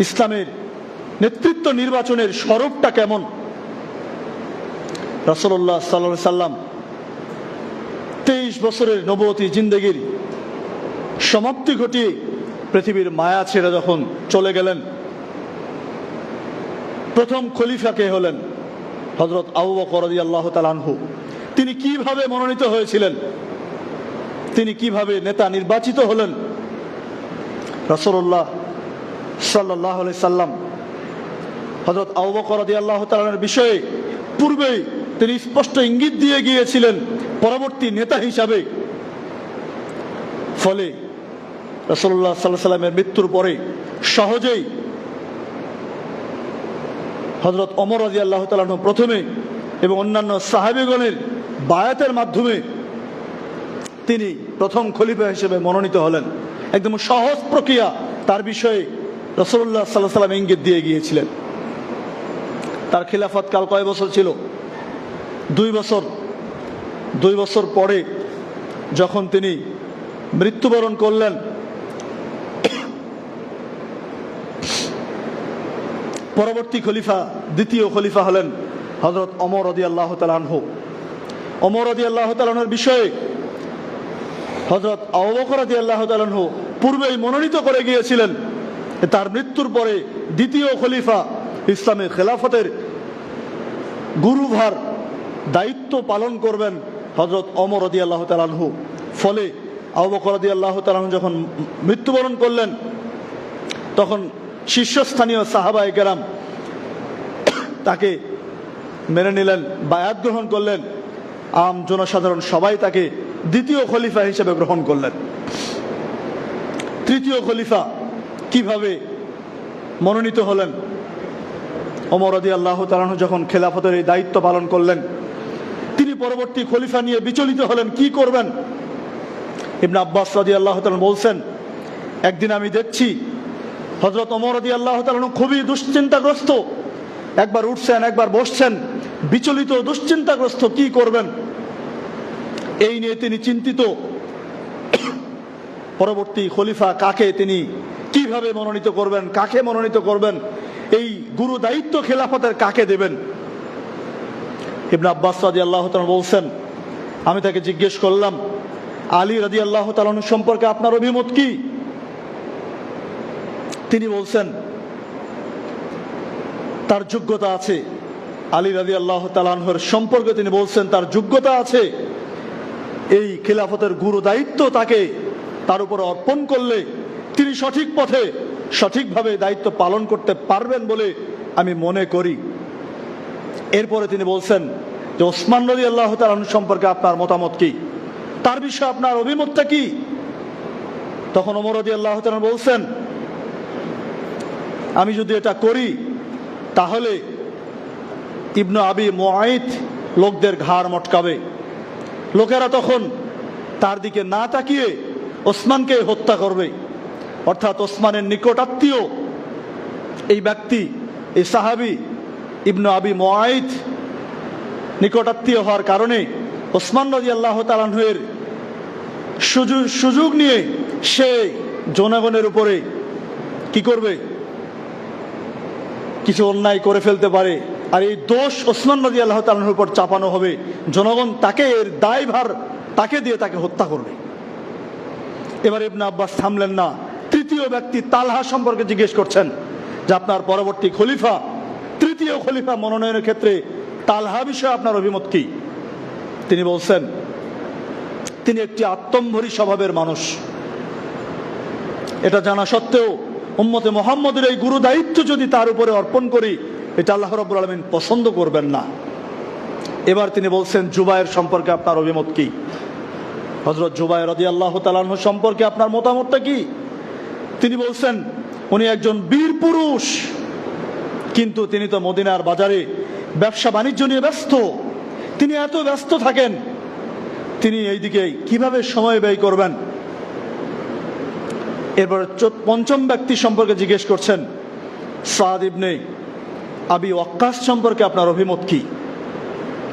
ইসলামের নেতৃত্ব নির্বাচনের স্বরূপটা কেমন? রসল্লাহ সাল্লা সাল্লাম তেইশ বছরের নবতী জিন্দগির সমাপ্তি ঘটিয়ে পৃথিবীর মায়া ছেড়ে যখন চলে গেলেন, প্রথম খলিফা কে হলেন? হজরত আবু বকর আল্লাহ তালানহু তিনি কীভাবে মনোনীত হয়েছিলেন? তিনি কীভাবে নেতা নির্বাচিত হলেন? রসল্লাহ সাল্লাম। হজরত আবু বকর আল্লাহ বিষয়ে পূর্বেই তিনি স্পষ্ট ইঙ্গিত দিয়ে গিয়েছিলেন পরবর্তী নেতা হিসাবে। ফলে রসল্লাহ সাল্লাহ সাল্লামের মৃত্যুর পরে সহজেই হজরত অমর রাজি আল্লাহ তালাহ প্রথমে এবং অন্যান্য সাহাবিগণের বায়াতের মাধ্যমে তিনি প্রথম খলিফা হিসেবে মনোনীত হলেন। একদম সহজ প্রক্রিয়া তার বিষয়ে রসল্লাহ সাল্লাহ সাল্লাম ইঙ্গিত দিয়ে গিয়েছিলেন। তার খিলাফত কাল কয় বছর ছিল? দুই বছর। দুই বছর পরে যখন তিনি মৃত্যুবরণ করলেন, পরবর্তী খলিফা, দ্বিতীয় খলিফা হলেন হজরত অমর রদি আল্লাহ তালানহ অমর রদি আল্লাহ তালানোর বিষয়ে হজরত অবকর রদি আল্লাহ তালানহ পূর্বেই মনোনীত করে গিয়েছিলেন। তার মৃত্যুর পরে দ্বিতীয় খলিফা ইসলামের খেলাফতের গুরুভার দায়িত্ব পালন করবেন হজরত অমর রদি আল্লাহ তালানহু ফলে আবকর রদি আল্লাহ তালাহু যখন মৃত্যুবরণ করলেন, তখন শীর্ষস্থানীয় সাহাবায় গেরাম তাকে মেনে নিলেন, বায়াত গ্রহণ করলেন। আম জনসাধারণ সবাই তাকে দ্বিতীয় খলিফা হিসেবে গ্রহণ করলেন। তৃতীয় খলিফা কীভাবে মনোনীত হলেন? অমর আদি আল্লাহ তালাহ যখন খেলাফতের এই দায়িত্ব পালন করলেন, তিনি পরবর্তী খলিফা নিয়ে বিচলিত হলেন, কি করবেন? ইবনা আব্বাস রাদি আল্লাহ তালন বলছেন, একদিন আমি দেখছি হজরত অমর আদি আল্লাহ তালন খুবই দুশ্চিন্তাগ্রস্ত। একবার উঠছেন, একবার বসছেন, বিচলিত, দুশ্চিন্তাগ্রস্ত, কি করবেন? এই নিয়ে তিনি চিন্তিত। পরবর্তী খলিফা কাকে তিনি কীভাবে মনোনীত করবেন? কাকে মনোনীত করবেন? এই গুরু দায়িত্ব খেলাফতের কাকে দেবেন? ইবনা আব্বাস রাজি আল্লাহ বলছেন, আমি তাকে জিজ্ঞেস করলাম, আলী রাজি আল্লাহ তালন সম্পর্কে আপনার অভিমত কি? তিনি বলছেন, তার যোগ্যতা আছে। আলী রাজি আল্লাহ তালানহর সম্পর্কে তিনি বলছেন, তার যোগ্যতা আছে। এই খিলাফতের গুরু দায়িত্ব তাকে তার উপর অর্পণ করলে তিনি সঠিক পথে, সঠিকভাবে দায়িত্ব পালন করতে পারবেন বলে আমি মনে করি। এরপরে তিনি বলছেন যে, ওসমান নদী আল্লাহ তালন সম্পর্কে আপনার মতামত কি? তার বিষয়ে আপনার অভিমতটা কি? তখন অমরদি আল্লাহ তালন বলছেন, আমি যদি এটা করি, তাহলে ইবনু আবি মোয়াইত লোকদের ঘাড় মটকাবে। লোকেরা তখন তার দিকে না তাকিয়ে ওসমানকে হত্যা করবে। অর্থাৎ ওসমানের নিকটাত্মীয় এই ব্যক্তি, এই সাহাবি ইবনু আবি মোয়াইত নিকটাত্মীয় হওয়ার কারণে ওসমান রাজি আল্লাহ তালাহের সুযোগ সুযোগ নিয়ে সে জনগণের উপরে কি করবে? কিছু অন্যায় করে ফেলতে পারে। আর এই দোষ ওসমান নদী আল্লাহ তালার উপর চাপানো হবে। জনগণ তাকে এর দায়ভার তাকে দিয়ে তাকে হত্যা করবে। এবার ইবনা আব্বাস থামলেন না। তৃতীয় ব্যক্তি তালহা সম্পর্কে জিজ্ঞেস করছেন যে আপনার পরবর্তী খলিফা, তৃতীয় খলিফা মনোনয়নের ক্ষেত্রে তালহা বিষয়ে আপনার অভিমত কি? তিনি বলছেন, তিনি একটি আত্মম্ভরী স্বভাবের মানুষ। এটা জানা সত্ত্বেও উম্মতে মোহাম্মদের এই গুরু দায়িত্ব যদি তার উপরে অর্পণ করি, এটা আল্লাহ রব্বুল আলমিন পছন্দ করবেন না। এবার তিনি বলছেন জুবাইয়ের সম্পর্কে আপনার অভিমত কি? হজরত জুবাই রদি আল্লাহ তালাহ সম্পর্কে আপনার মতামতটা কি? তিনি বলছেন, উনি একজন বীর পুরুষ। কিন্তু তিনি তো মদিনার বাজারে ব্যবসা বাণিজ্য নিয়ে ব্যস্ত। তিনি এত ব্যস্ত থাকেন, তিনি এইদিকে কীভাবে সময় ব্যয় করবেন? এরপর পঞ্চম ব্যক্তি সম্পর্কে জিজ্ঞেস করছেন, সাদ ইবনে আবি ওয়াক্কাস সম্পর্কে আপনার অভিমত কি?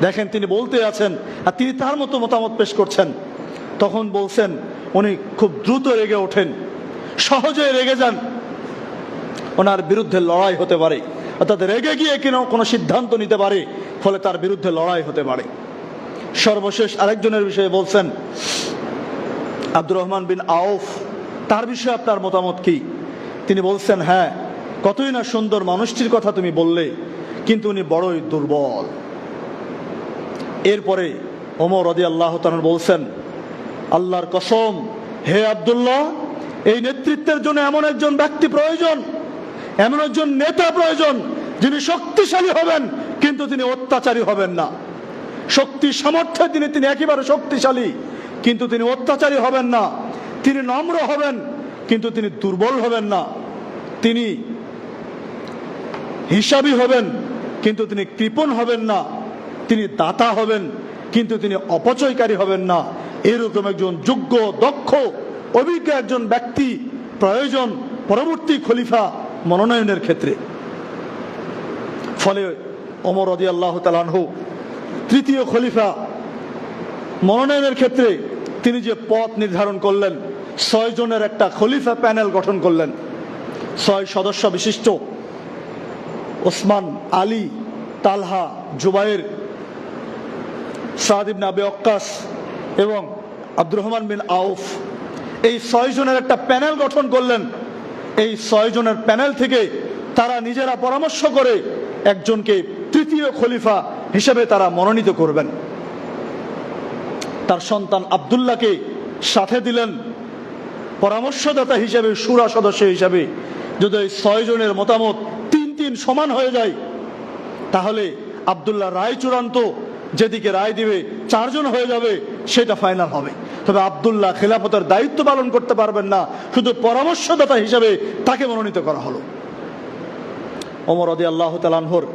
দেখেন, তিনি বলতে আছেন, আর তিনি তার মতো মতামত পেশ করছেন। তখন বলছেন, উনি খুব দ্রুত রেগে ওঠেন। সহজে রেগে যান। ওনার বিরুদ্ধে লড়াই হতে পারে। অর্থাৎ রেগে গিয়ে কেন কোনো সিদ্ধান্ত নিতে পারে, ফলে তার বিরুদ্ধে লড়াই হতে পারে। সর্বশেষ আরেকজনের বিষয়ে বলছেন, আব্দুর রহমান বিন আউফ তার বিষয়ে আপনার মতামত কি? তিনি বলছেন হ্যাঁ কতই না সুন্দর মানুষটির কথা তুমি বললে, কিন্তু উনি বড়ই দুর্বল। এরপরে ওমর রদি আল্লাহ বলছেন, আল্লাহর কসম, হে আব্দুল্লাহ এই নেতৃত্বের জন্য এমন একজন ব্যক্তি প্রয়োজন, এমন একজন নেতা প্রয়োজন, যিনি শক্তিশালী হবেন, কিন্তু তিনি অত্যাচারী হবেন না। শক্তি সামর্থ্যের দিনে তিনি একেবারে শক্তিশালী, কিন্তু তিনি অত্যাচারী হবেন না। তিনি নম্র হবেন, কিন্তু তিনি দুর্বল হবেন না। তিনি হিসাবী হবেন, কিন্তু তিনি কৃপণ হবেন না। তিনি দাতা হবেন, কিন্তু তিনি অপচয়কারী হবেন না। এরকম একজন যোগ্য, দক্ষ অভিজ্ঞ একজন ব্যক্তি প্রয়োজন পরবর্তী খলিফা মনোনয়নের ক্ষেত্রে। ফলে অমর রদি আল্লাহ তালানহু তৃতীয় খলিফা মনোনয়নের ক্ষেত্রে তিনি যে পথ নির্ধারণ করলেন, ছয় জনের একটা খলিফা প্যানেল গঠন করলেন। ছয় সদস্য বিশিষ্ট ওসমান আলী, তালহা, জুবাইর, সাদ ইবনে আবি অক্কাস এবং আব্দুর রহমান বিন আউফ এই ছয় জনের একটা প্যানেল গঠন করলেন। এই ছয় জনের প্যানেল থেকে তারা নিজেরা পরামর্শ করে একজনকে তৃতীয় খলিফা হিসেবে তারা মনোনীত করবেন। তার সন্তান আবদুল্লাহকে সাথে দিলেন। পরামর্শদাতা হিসেবে, সুরা সদস্য হিসাবে যদি ওই ছয় জনের মতামত তিন তিন সমান হয়ে যায়, তাহলে আবদুল্লাহ রায় চূড়ান্ত যেদিকে রায় দিবে, চারজন হয়ে যাবে, সেটা ফাইনাল হবে। তবে আবদুল্লাহ খেলাফতের দায়িত্ব পালন করতে পারবেন না। শুধু পরামর্শদাতা হিসাবে তাকে মনোনীত করা হলো। অমর আদি আল্লাহ তালানহর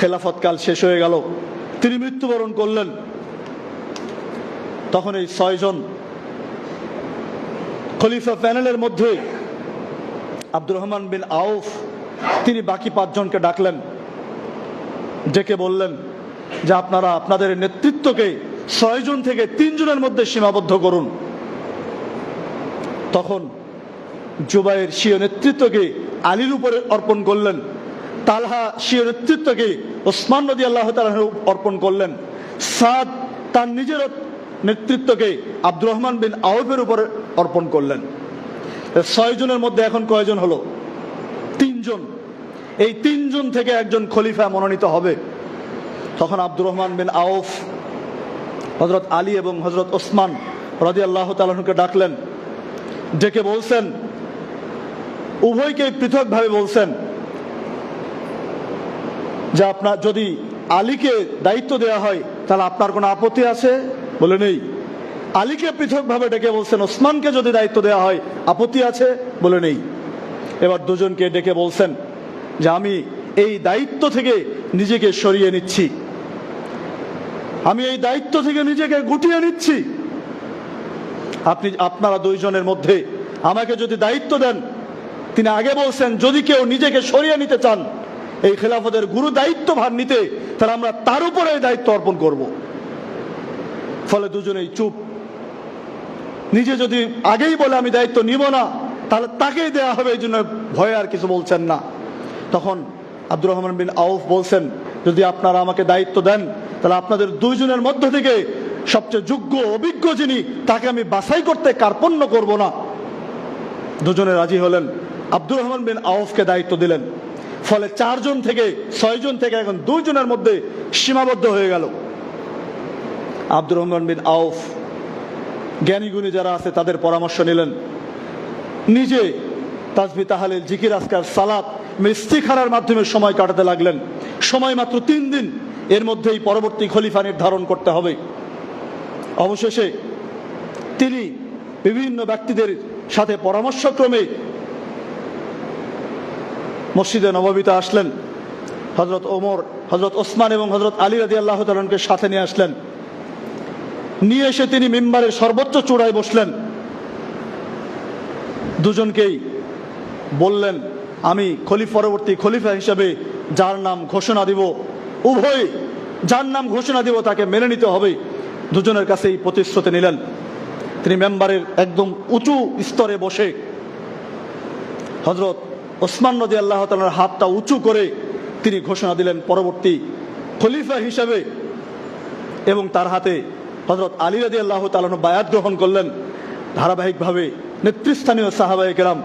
খেলাফত কাল শেষ হয়ে গেল। তিনি মৃত্যুবরণ করলেন। তখন এই ছয়জন খলিফা প্যানেলের মধ্যে আব্দুর রহমান বিন আউফ, তিনি বাকি পাঁচজনকে ডাকলেন। ডেকে বললেন যে, আপনারা আপনাদের নেতৃত্বকে ছয়জন থেকে তিনজনের মধ্যে সীমাবদ্ধ করুন। তখন জুবাইয়ের স্বীয় নেতৃত্বকে আলীর উপরে অর্পণ করলেন। তালহা স্বীয় নেতৃত্বকে ওসমান নদী আল্লাহ তালাহ অর্পণ করলেন। সাদ তার নিজের নেতৃত্বকে আব্দুর রহমান বিন আউফের উপরে অর্পণ করলেন। ছয় জনের মধ্যে এখন কয়জন হলো? তিনজন। এই তিনজন থেকে একজন খলিফা মনোনীত হবে। তখন আব্দুর রহমান বিন আউফ হজরত আলী এবং হজরত ওসমান রাজি আল্লাহ তালুকে ডাকলেন। ডেকে বলছেন উভয়কে পৃথকভাবে বলছেন যে আপনার যদি আলীকে দায়িত্ব দেওয়া হয়, তাহলে আপনার কোনো আপত্তি আছে? বলে নেই। আলীকে পৃথকভাবে ডেকে বলছেন, ওসমানকে যদি দায়িত্ব দেওয়া হয়, আপত্তি আছে? বলে নেই। এবার দুজনকে ডেকে বলছেন যে, আমি এই দায়িত্ব থেকে নিজেকে সরিয়ে নিচ্ছি। আমি এই দায়িত্ব থেকে নিজেকে গুটিয়ে নিচ্ছি। আপনি, আপনারা দুইজনের মধ্যে আমাকে যদি দায়িত্ব দেন, তিনি আগে বলছেন, যদি কেউ নিজেকে সরিয়ে নিতে চান, এই খেলাফতের গুরু দায়িত্ব ভার নিতে, তাহলে আমরা তার উপরে দায়িত্ব অর্পণ করব। ফলে দুজনেই চুপ। নিজে যদি আগেই বলে আমি দায়িত্ব নিব না, তাহলে তাকেই দেয়া হবে, এই জন্য ভয়ে আর কিছু বলছেন না। তখন আব্দুর রহমান বিন আউফ বলছেন যদি আপনারা আমাকে দায়িত্ব দেন, তাহলে আপনাদের দুইজনের মধ্য থেকে সবচেয়ে যোগ্য অভিজ্ঞ যিনি, তাকে আমি বাছাই করতে কার্পণ্য করব না। দুজনে রাজি হলেন। আব্দুর রহমান বিন আউফকে দায়িত্ব দিলেন। ফলে চারজন থেকে, ছয়জন থেকে এখন দুইজনের মধ্যে সীমাবদ্ধ হয়ে গেল। আব্দুর রহমান বিন আউফ জ্ঞানী গুণী যারা আছে, তাদের পরামর্শ নিলেন। নিজে তাজবি তাহালিল, জিকির আসকার সালাত ইস্তিখারার মাধ্যমে সময় কাটাতে লাগলেন। সময় মাত্র তিন দিন এর মধ্যেই পরবর্তী খলিফা নির্ধারণ করতে হবে। অবশেষে তিনি বিভিন্ন ব্যক্তিদের সাথে পরামর্শক্রমে মসজিদে নবমীতে আসলেন। হজরত ওমর হজরত ওসমান এবং হজরত আলী রাজি আল্লাহ তালনকে সাথে নিয়ে আসলেন। নিয়ে এসে তিনি মেম্বারের সর্বোচ্চ চূড়ায় বসলেন। দুজনকেই বললেন আমি খলিফ পরবর্তী খলিফা হিসেবে যার নাম ঘোষণা দিব, উভয় যার নাম ঘোষণা দিব তাকে মেনে নিতে হবে। দুজনের কাছেই প্রতিশ্রুতি নিলেন। তিনি মেম্বারের একদম উঁচু স্তরে বসে হজরত ওসমান নদী আল্লাহ তালার হাতটা উঁচু করে তিনি ঘোষণা দিলেন পরবর্তী খলিফা হিসাবে এবং তার হাতে হজরত আলী রাজি আল্লাহ তালানো বায়াত গ্রহণ করলেন। ধারাবাহিকভাবে নেতৃস্থানীয় সাহাবাই কেরাম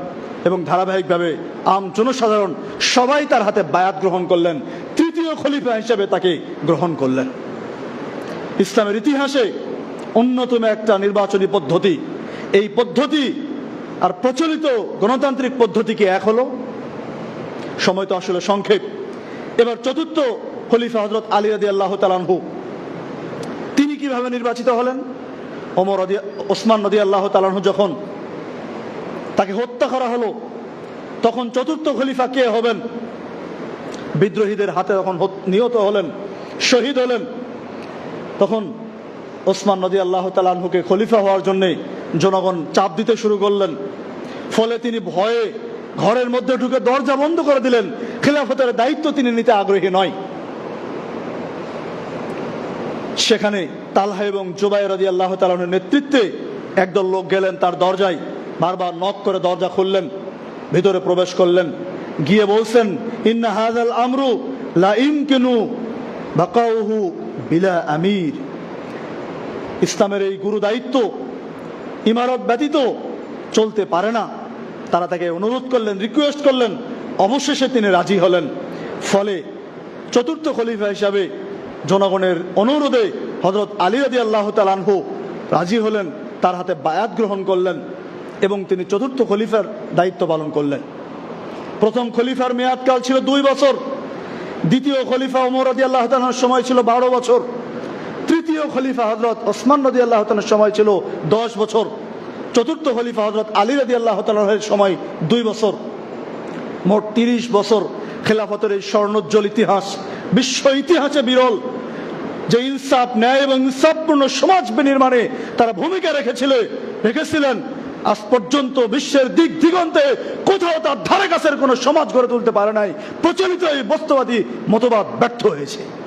এবং ধারাবাহিকভাবে আম জনসাধারণ সবাই তার হাতে বায়াত গ্রহণ করলেন, তৃতীয় খলিফা হিসাবে তাকে গ্রহণ করলেন। ইসলামের ইতিহাসে অন্যতম একটা নির্বাচনী পদ্ধতি, এই পদ্ধতি আর প্রচলিত গণতান্ত্রিক পদ্ধতি কি এক হলো? সময় তো আসলে সংক্ষেপ। এবার চতুর্থ খলিফা হজরত আলী রাদি আল্লাহ তালানহু তিনি কীভাবে নির্বাচিত হলেন? ওমর ওসমান নদী আল্লাহ তালানহু যখন তাকে হত্যা করা হলো। তখন চতুর্থ খলিফা কে হবেন? বিদ্রোহীদের হাতে তখন নিহত হলেন, শহীদ হলেন। তখন ওসমান নদী আল্লাহ তালানহুকে খলিফা হওয়ার জন্যে জনগণ চাপ দিতে শুরু করলেন। ফলে তিনি ভয়ে ঘরের মধ্যে ঢুকে দরজা বন্ধ করে দিলেন। খেলাফতের দায়িত্ব তিনি নিতে আগ্রহী নয়। সেখানে তালহা এবং জুবাই রাজি আল্লাহ তালানের নেতৃত্বে একদল লোক গেলেন তার দরজায়। বারবার নক করে দরজা খুললেন, ভিতরে প্রবেশ করলেন। গিয়ে বলছেন, ইন্না হাজাল আমরু লা ইমকিনু বাকাউহু বিলা আমির। ইসলামের এই গুরু দায়িত্ব ইমারত ব্যতীত চলতে পারে না। তারা তাকে অনুরোধ করলেন রিকোয়েস্ট করলেন, অবশেষে তিনি রাজি হলেন। ফলে চতুর্থ খলিফা হিসাবে জনগণের অনুরোধে হজরত আলী রাদি আল্লাহ তালানহু রাজি হলেন, তার হাতে বায়াত গ্রহণ করলেন। এবং তিনি চতুর্থ খলিফার দায়িত্ব পালন করলেন। প্রথম খলিফার মেয়াদকাল ছিল দুই বছর। দ্বিতীয় খলিফা ওমর রাদি আল্লাহ তালার সময় ছিল বারো বছর। তৃতীয় খলিফা হজরত ওসমান নদী আল্লাহ সময় ছিল দশ বছর। চতুর্থ খলিফা হজরত আলী রাদি আল্লাহ সময় দুই বছর। মোট তিরিশ বছর খেলাফতের এই স্বর্ণোজ্জ্বল ইতিহাস, বিশ্ব ইতিহাসে বিরল, যে ইনসাফ, ন্যায় এবং ইনসাফপূর্ণ সমাজ বিনির্মাণে তারা ভূমিকা রেখেছিল, রেখেছিলেন। আজ পর্যন্ত বিশ্বের দিক দিগন্তে কোথাও তার ধারে কাছের কোনো সমাজ গড়ে তুলতে পারে নাই। প্রচলিত এই বস্তুবাদী মতবাদ ব্যর্থ হয়েছে।